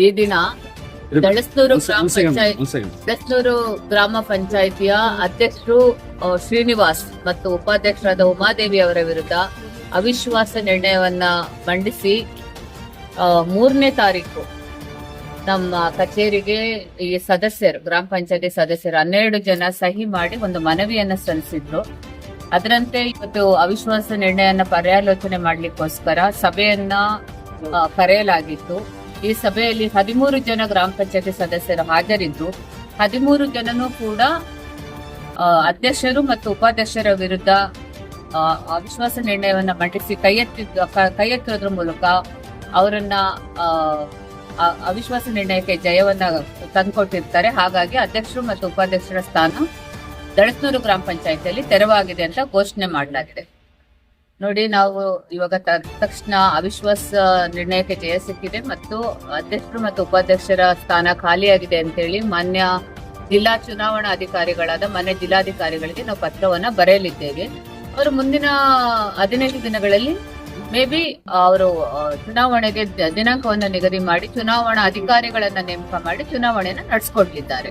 ಈ ದಿನ ದಳಸ್ನೂರು ಗ್ರಾಮ ಪಂಚಾಯತಿಯ second, ಪಂಚಾಯತ್ ದಳಸ್ನೂರು ಗ್ರಾಮ ಪಂಚಾಯಿತಿಯ ಅಧ್ಯಕ್ಷರು ಶ್ರೀನಿವಾಸ್ ಮತ್ತು ಉಪಾಧ್ಯಕ್ಷರಾದ ಉಮಾದೇವಿ ಅವರ ವಿರುದ್ಧ ಅವಿಶ್ವಾಸ ನಿರ್ಣಯವನ್ನ ಮಂಡಿಸಿ ಮೂರನೇ ತಾರೀಕು ನಮ್ಮ ಕಚೇರಿಗೆ ಈ ಸದಸ್ಯರು ಗ್ರಾಮ ಪಂಚಾಯತಿ ಸದಸ್ಯರು ಹನ್ನೆರಡು ಜನ ಸಹಿ ಮಾಡಿ ಒಂದು ಮನವಿಯನ್ನ ಸಲ್ಲಿಸಿದ್ರು. ಅದರಂತೆ ಇವತ್ತು ಅವಿಶ್ವಾಸ ನಿರ್ಣಯನ ಪರ್ಯಾಲೋಚನೆ ಮಾಡ್ಲಿಕ್ಕೋಸ್ಕರ ಸಭೆಯನ್ನ ಕರೆಯಲಾಗಿತ್ತು. ಈ ಸಭೆಯಲ್ಲಿ ಹದಿಮೂರು ಜನ ಗ್ರಾಮ ಪಂಚಾಯತಿ ಸದಸ್ಯರು ಹಾಜರಿದ್ದು, ಹದಿಮೂರು ಜನನೂ ಕೂಡ ಅಧ್ಯಕ್ಷರು ಮತ್ತು ಉಪಾಧ್ಯಕ್ಷರ ವಿರುದ್ಧ ಅವಿಶ್ವಾಸ ನಿರ್ಣಯವನ್ನು ಮಂಡಿಸಿ ಕೈ ಕ- ಮೂಲಕ ಅವರನ್ನ ಅವಿಶ್ವಾಸ ನಿರ್ಣಯಕ್ಕೆ ಜಯವನ್ನ ತಂದುಕೊಟ್ಟಿರ್ತಾರೆ. ಹಾಗಾಗಿ ಅಧ್ಯಕ್ಷರು ಮತ್ತು ಉಪಾಧ್ಯಕ್ಷರ ಸ್ಥಾನ ದಳಸ್ನೂರು ಗ್ರಾಮ ಪಂಚಾಯತಿಯಲ್ಲಿ ತೆರವಾಗಿದೆ ಅಂತ ಘೋಷಣೆ ಮಾಡಲಾಗಿದೆ. ನೋಡಿ, ನಾವು ಇವಾಗ ತಕ್ಷಣ ಅವಿಶ್ವಾಸ ನಿರ್ಣಯಕ್ಕೆ ಜಯ ಸಿಕ್ಕಿದೆ ಮತ್ತು ಅಧ್ಯಕ್ಷರು ಮತ್ತು ಉಪಾಧ್ಯಕ್ಷರ ಸ್ಥಾನ ಖಾಲಿಯಾಗಿದೆ ಅಂತೇಳಿ ಮಾನ್ಯ ಜಿಲ್ಲಾ ಚುನಾವಣಾ ಅಧಿಕಾರಿಗಳಾದ ಮಾನ್ಯ ಜಿಲ್ಲಾಧಿಕಾರಿಗಳಿಗೆ ನಾವು ಪತ್ರವನ್ನ ಬರೆಯಲಿದ್ದೇವೆ. ಅವರು ಮುಂದಿನ ಹದಿನೈದು ದಿನಗಳಲ್ಲಿ ಮೇ ಬಿ ಅವರು ಚುನಾವಣೆಗೆ ದಿನಾಂಕವನ್ನು ನಿಗದಿ ಮಾಡಿ, ಚುನಾವಣಾ ಅಧಿಕಾರಿಗಳನ್ನ ನೇಮಕ ಮಾಡಿ ಚುನಾವಣೆಯನ್ನು ನಡೆಸ್ಕೊಡ್ಲಿದ್ದಾರೆ.